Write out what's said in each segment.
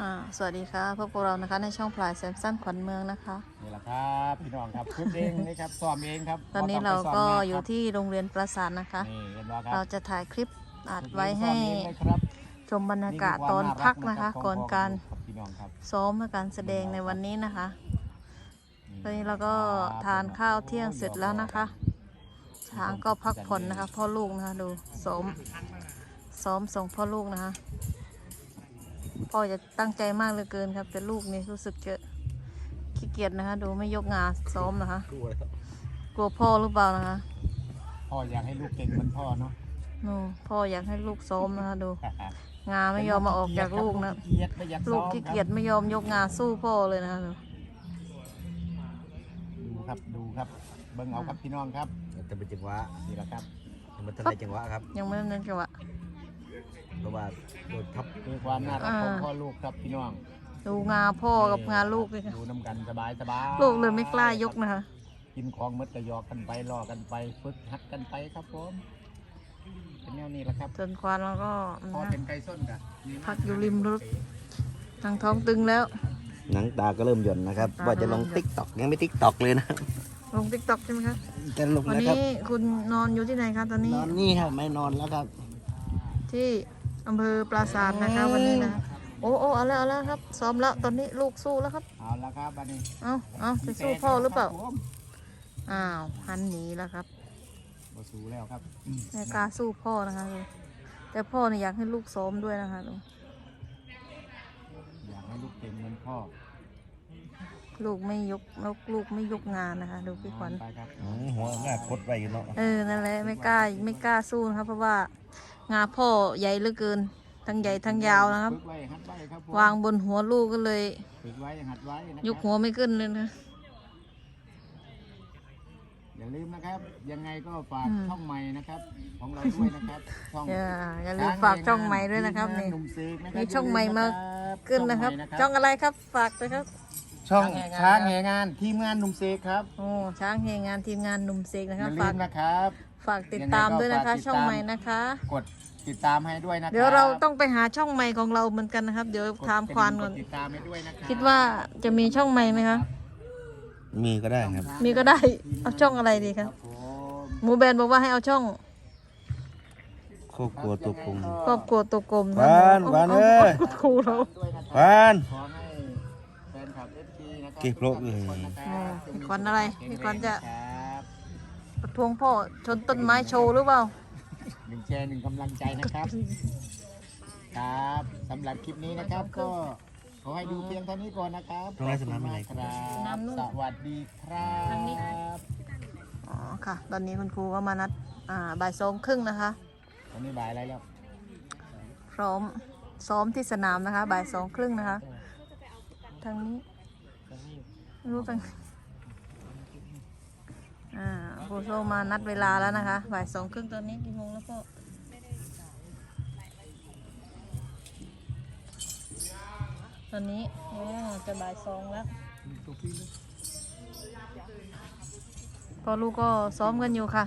อ่าสวัสดีค่ะพบกับเรานะคะในช่องพลายแซมสันขวัญเมืองนะคะ นี่แหละครับพี่น้องครับฝึกเองนี่ครับซ้อมเองครับตอนนี้บ่เรางไปก็ซ้มงนอยู่ครับที่โรงเรียนประสานนะคะ นี่เห็นว่าคเรารับจะถ่ายคลิปอัดไว้ให้ซ้อมเองเลยครับชมบรรยากาศตอนพักนะคะ ก่อนการครับพี่น้องครับซ้อมและการแสดงในวันนี้นะคะ ตอนนี้เราก็ทานข้าวเที่ยงเสร็จแล้วนะคะ ช้างก็พักผ่อนนะคะ พ่อลูกนะคะ ดูซ้อมซ้อมส่งพ่อลูกนะคะ พ่อจะตั้งใจมากเหลือเกินครับ แต่ลูกนี่รู้สึกจะขี้เกียจนะคะ ดูไม่ยกงาซ้อมนะคะ กลัวพ่อหรือเปล่านะคะพ่ออยากให้ลูกเก่งเหมือนพ่อเนาะนูพ่ออยากให้ลูกซ้อมนะคะดู งาไม่ยอมมาออกจากลูกนะ ขี้เกียจไม่อยากลูซ้กอมขี้ครับเกียจไม่ยอมยกงาสู้พ่อเลยนะคะดูดูครับดูครับ เบิ่งเอาครับพี่น้องครับจะเป็นจังหวะนี่แหละครับมันทันได้จังหวะครับ ยังไม่ดำเนินจังหวะ เพราะว่าโดนทับคือความน่ารักของอ่าพ่อลูกครับพี่น้องดูงาพ่อกับงาลูกเลยค่ะดูน้ำกันสบายสบายลูกเลยไม่กล้ายกนะคะ กินของมดกระยอกกันไปรอกันไปฝึกหัดกันไปครับผมเป็นแนวนี้แหละครับจนควานแล้วก็พอนะเป็นไก่ส้นกันพักอยู่ริมรถทางท้องตึงแล้ว หนังตาก็เริ่มหย่อนนะครับตาว่าจะลงเริ่มหย่อนติ๊กต็อกยังไม่ติ๊กต็อกเลยนะลงติ๊กต็อกใช่ไหมคะจะลงวันนะครับนี้คุณนอนอยู่ที่ไหนคะตอนนี้นอนนี่ครับไม่นอนแล้วครับ ที่อำเภอปราสาทนะคะวันนี้นะโอ้โอ้เอาแล้วเอาแล้วครับ ซ้อมแล้วตอนนี้ลูกสู้แล้วครับ เอาละครับบัดนี้เอาเอาจะสู้พ่อหรือเปล่าอ้าวหันหนีแล้วครับบ่สู้แล้วครับไม่กล้าสู้พ่อนะคะดูแต่พ่อเนี่ยอยากให้ลูกซ้อมด้วยนะคะดูอยากให้ลูกเก่งเหมือนพ่อ ลูกไม่ยกลูกลูกไม่ยกงานนะคะดูพี่ขวัญไปครับหัวหน้าคดไปอยู่เนาะเออนั่นแหละไม่กล้าไม่กล้าสู้นะครับเพราะว่า งาพ่อใหญ่เหลือเกิน ทั้งใหญ่ทั้งยาวนะครับ ฝึกไว้หัดไว้ครับผมวางบนหัวลูกก็เลย ฝึกไว้หัดไว้นะยกหัวไม่ขึ้นเลยนะ อย่าลืมนะครับ ยังไงก็ฝากอืมช่องใหม่นะครับ ของเราด้วยนะครับช่องอย่าอย่าลืมฝากช่องใหม่ด้วยนะครับนี่หนุ่มซึกนะคมีรับช่องใหม่มาอย่ลืขึ้นนะครับช่ช่อองงใหม่อะไรครับฝากเลยครับ ช่องช้างแห่งานทีมงานหนุ่มเซกครับโอ้ช้างเฮงานทีมงานหนุ่มเสกนะอคะย่าลืฝากมนะครับฝากติดตามด้วยนะคะยังไงก็ฝากติดตามช่องใหม่นะคะ กดติดตามให้ด้วยนะครับเดี๋ยวเราต้องไปหาช่องใหม่ของเราเหมือนกันนะครับ เดี๋ยวกดถามควานก่อนกดติดตามให้ด้วยนะครับคิดว่าจะมีช่องใหม่ไหมคะ มีก็ได้ครับ มีก็ได้ เอาช่องอะไรดีคครัรับบผมหมูแบนบอกว่าให้เอาช่องครอบครัวตัวกลมครอบครัวตัวกลมหวานหวานเอ้ย ครูเราด้วยนะครับฟาน ขอให้แฟนคลับ FT นะครับ เก็บโลกเลยทุคนนะคอ๋รัอบพี่ขวัญอะไรพี่ขวัญจะครับประท้วงพ่อชนต้นไม้โชว์หรือเปล่าหนึ่งแชร์หนึ่งกำลังใจนะครับ ครับสำหรับคลิปนี้นะครับก็ขอให้ดูเพียงเท่านี้ก่อนนะครับตรงนั้นสนามอะไรขอบคุณมากคสนามนู่นรับสวัสดีครับทางนี้อ๋อค่ะ ตอนนี้คุณครูก็มานัดอ่าบ่ายสองครึ่งนะคะวันนี้บ่ายอะไรแล้วพร้อมซ้อมที่สนามนะคะ บ่ายสองครึ่งนะคะทางนี้ไม่ รู้ทางอ่าครูโซมานัดเวลาแล้วนะคะบ่ายสองครึ่งตอนนี้กี่โมงแล้วพ่อตอนนี้อ๋อจะบ่ายสองแล้วพอลูกก็ซ้อมกันอยู่ค่ะ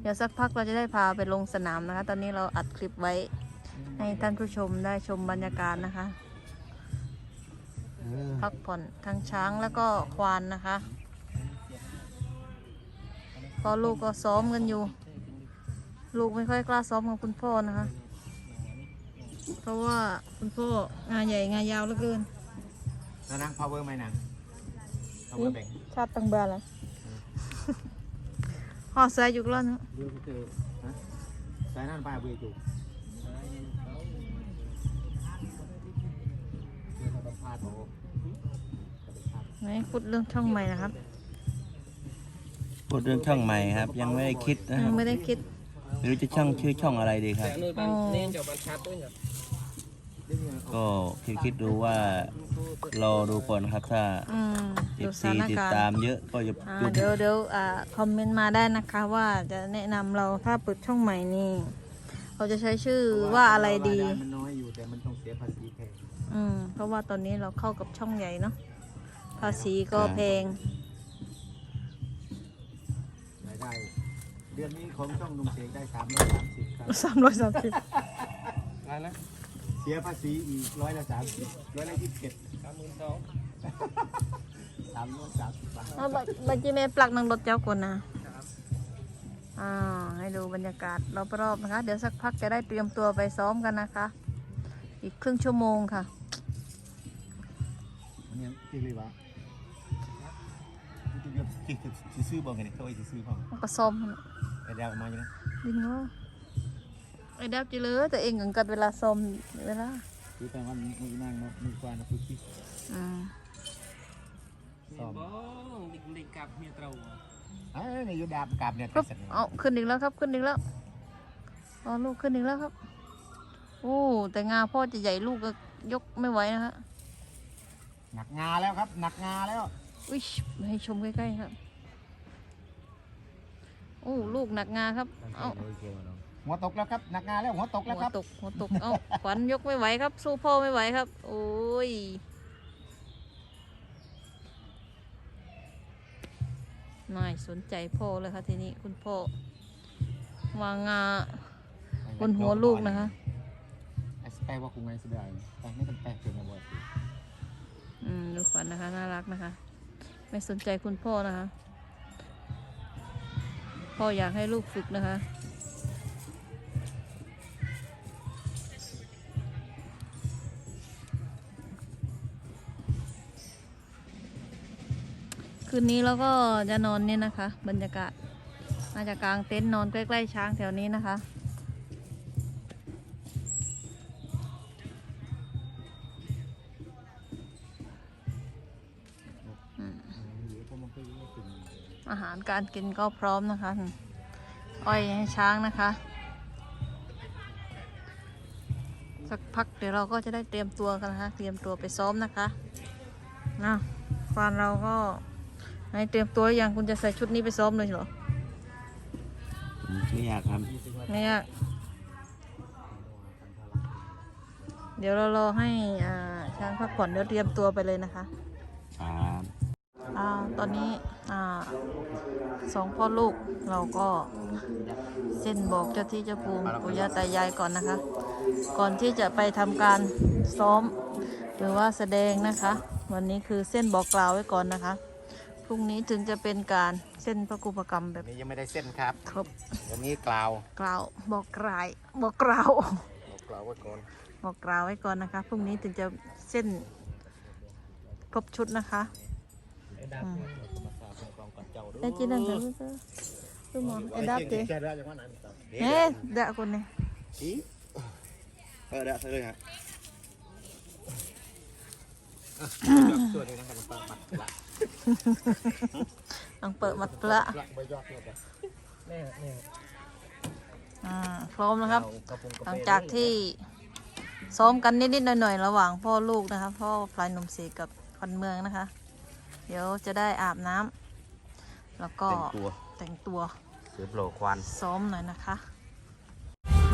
เดี๋ยวสักพักเราจะได้พาไปลงสนามนะคะ ตอนนี้เราอัดคลิปไว้ให้ท่านผู้ชมได้ชมบรรยากาศนะคะ พักผ่อนทั้งช้างแล้วก็ควานนะคะพอลูกก็ซ้อมกันอยู่ ลูกไม่ค่อยกล้าซ้อมกับคุณพ่อนะคะ เพราะว่าคุณพ่องานใหญ่งานยาวเหลือเกินแล้วนั่ง power ไหมนัง power bank ชาติตังเบลเลยห่อใส่อยู่กล้อนนะดูก็คือฮะสายนั่นไปเอาเบอร์จูเดี๋ยวเราไปพาดโอ้ ไหนพูดเรื่องช่องใหม่นะครับ พูดเรื่องช่องใหม่ครับ ยังไม่ได้คิดนะคยัรับงไม่ได้คิด ไม่รู้จะช่องชื่อช่องอะไรดีครับอ๋อก็คิดคิดดูว่ารอดูก่อนครับถ้าอืมเอดูฟสซีถานติดการตามณ์เยอะก็จะอ่าดูเดี๋ยวเดี๋ยวอ่าคอมเมนต์มาได้นะคะว่าจะแนะนำเราถ้าเปิดช่องใหม่นี่เราจะใช้ชื่อว่าอะไรดีรายมันน้อยอยู่แต่มันต้องเสียภาษีแพงอืมเพราะว่าตอนนี้เราเข้ากับช่องใหญ่เนาะ ภาษีก็แพง รายได้ เดือนนี้ของช่องนุ่มเสกได้สามร้อยสามสิบครับสามร้อยสามสิบอะไรนะสสียภาษีอีกร้อยละสามสิบร้อยละยี่สิบเจ็ดสามหมื่นสองสามร้อยสามสิบบาทเอาบับัจจิเมปลักนังรถเจ้าคนนะอ่าให้ดูบรรยากาศรอบๆนะคะ เดี๋ยวสักพักจะได้เตรียมตัวไปซ้อมกันนะคะ อีกครึ่งชั่วโมงค่ะ วันนี้จริงเลยวะ จริงๆจริงๆซื้อบอกไงเนี่ยเขาไอ้ซื้อพ่อมันก็ซ้อมนั่นแหละไอ้ดาวมาอยู่นะดินเนาะไอ้ดับจิเลยแต่เองกักันเวลาซ้อมเวลาคือแต่วันมือนั่งเนาะมือกวานนะคือที่อืมเมียบ้องดิกลิงกับเมียเตราเอ้ยในยูดาบกับเนี่ยปุ๊บเสร็จแล้วเอาขึ้นอีกแล้วครับขึ้นอีกแล้วเอาลูกขึ้นอีกแล้วครับโอ้แต่งาพ่อจะใหญ่ลูกก็ยกไม่ไหวนะฮะหนักงาแล้วครับ หนักงาแล้ว อุ้ยให้ชมใกล้ๆครับ โอ้ลูกหนักงาครับ เอาหัวตกแล้วครับหนักงาแล้วหัวตกหัแล้ววครับตกหัวตก เอาขวัญยกไม่ไหวครับ สู้พ่อไม่ไหวครับ โอ้ย ไม่สนใจพ่อเลยค่ะทีนี้คุณพ่อวางงาบนหัวลูกนะคะ ไอ้สเปรย์ว่าคงไงสุดายแต่ไม่ต้องแปลเกินมาบ่อยอืมดูขวัญนะคะ น่ารักนะคะ ไม่สนใจคุณพ่อนะคะ พ่ออยากให้ลูกฝึกนะคะ คืนนี้เราก็จะนอนเนี่ยนะคะ บรรยากาศน่าจะกางเต็นท์นอนใกล้ ๆ ช้างแถวนี้นะคะ อาหารการกินก็พร้อมนะคะ อ้อยให้ช้างนะคะ สักพักเดี๋ยวเราก็จะได้เตรียมตัวกันนะคะ เตรียมตัวไปซ้อมนะคะนะฟานเราก็ให้เตรียมตัวหรือยังคุณจะใส่ชุดนี้ไปซ้อมเลยเหรอผมไม่อยากครับไม่ยากเดี๋ยวเรารอให้อ่าช้างพักผ่อนเดี๋ยวเตรียมตัวไปเลยนะคะครับอ่าตอนนี้อ่า สองพ่อลูกเราก็เส้นบอกเจ้าที่เจ้าภูมิปู่ย่าตายายก่อนนะคะ ก่อนที่จะไปทำการซ้อม หรือว่าแสดงนะคะ วันนี้คือเส้นบอกกล่าวไว้ก่อนนะคะพรุ่งนี้ถึงจะเป็นการเส้นพระกุปกรรมแบบนี่ยังไม่ได้เส้นครับ ครบวันนี้กล่าวกล่าวบอกกลายบอกกล่าวกล่าวไว้ก่อนบอกกล่าวไว้ก่อนนะคะพรุ่งนี้ถึงจะเส้นครบชุดนะคะ อืมไอ้จีนังกันรู้สึกรู้มั้งไอ้ดับเตะแค่ได้ยังว่าไหนมันต่อเฮ้ยเด็กคนนี้อีเออเดี๋ยวเลยครับส่วนนี้นะครับมันปัดละต้องเปิดมัดละละใบยอดเนี่ยเนี่ยเนี่ยอ่าพร้อมนะครับกระพุงกระหลังเปจากที่ซ้อมกันนิด ๆ หน่อย ๆ ระหว่างพ่อลูกนะคะ พ่อพลายหนุ่มศรีกับควันเมืองนะคะ เดี๋ยวจะได้อาบน้ำ แล้วก็แต่งตัว แต่งตัวเสือโผล่ควันซ้อมหน่อยนะคะ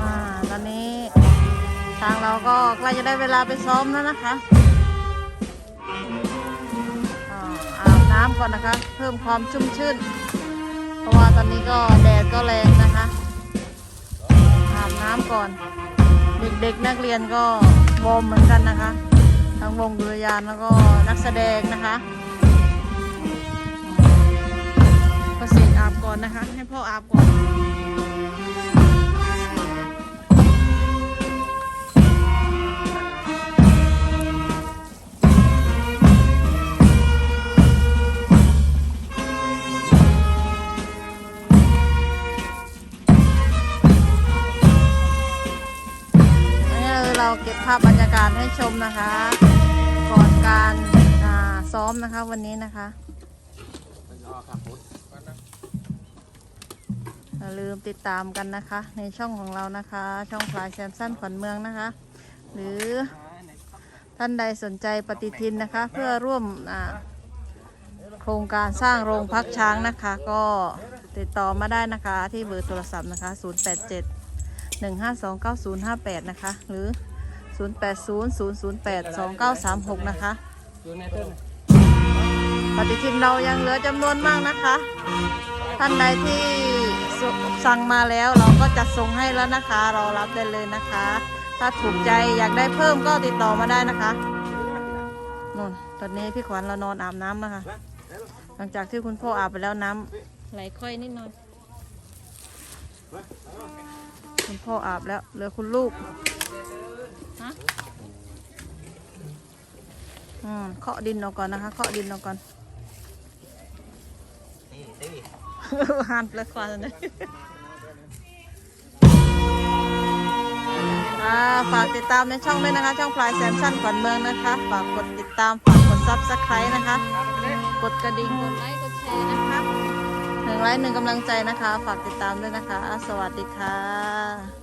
อ่า ตอนนี้ทางเราก็ใกล้จะได้เวลาไปซ้อมแล้วนะคะอ่าอาบน้ำก่อนนะคะ เพิ่มความชุ่มชื่น เพราะว่าตอนนี้ก็แดดก็แรงนะคะ อาบน้ำก่อน เด็กๆนักเรียนก็วอร์มเหมือนกันนะคะ ทั้งวงดุริยางค์แล้วก็นักแสดงนะคะ บก่อนนะคะ ให้พ่ออาบก่อนนี่คือเราเก็บภาพบรรยากาศให้ชมนะคะ ก่อนการซ้อมนะคะวันนี้นะคะ ลืมติดตามกันนะคะ ในช่องของเรานะคะ ช่องพลายแซมสันขวัญเมืองนะคะ หรือท่านใดสนใจปฏิทินนะคะ เพื่อร่วมโครงการสร้างโรงพักช้างนะคะ ก็ติดต่อมาได้นะคะที่เบอร์โทรศัพท์นะคะ 087 1529058 นะคะ หรือ 0800082936 นะคะปฏิทินเรายังเหลือจำนวนมากนะคะ ท่านใดที่ สสั่งมาแล้วเราก็จะส่งให้แล้วนะคะ เรารับได้เลยนะคะทถ้าถูกใจอยากได้เพิ่มก็ติดต่อมาได้นะคะนู่นตอนนี้พี่ขวัญเรานอนอาบน้ำนะคะ หลังจากที่คุณพ่ออาบไปแล้วน้ำไหลค่อยนิดหน่อยคุณพ่ออาบแล้วเหลือคุณลูกฮะอืมเคาะดินออกก่อนนะคะ เคาะดินออกก่อน หันเลยควันเลยฝากติดตามในช่องด้วยนะคะ ช่องพลายแซมชั่นขวัญเมืองนะคะ ฝากกดติดตาม ฝากกดซับสไครต์นะคะ กดกระดิ่ง กดไลค์ กดแชร์นะคะหนึ่งไลค์หนึ่งกำลังใจนะคะ ฝากติดตามด้วยนะคะ สวัสดีค่ะ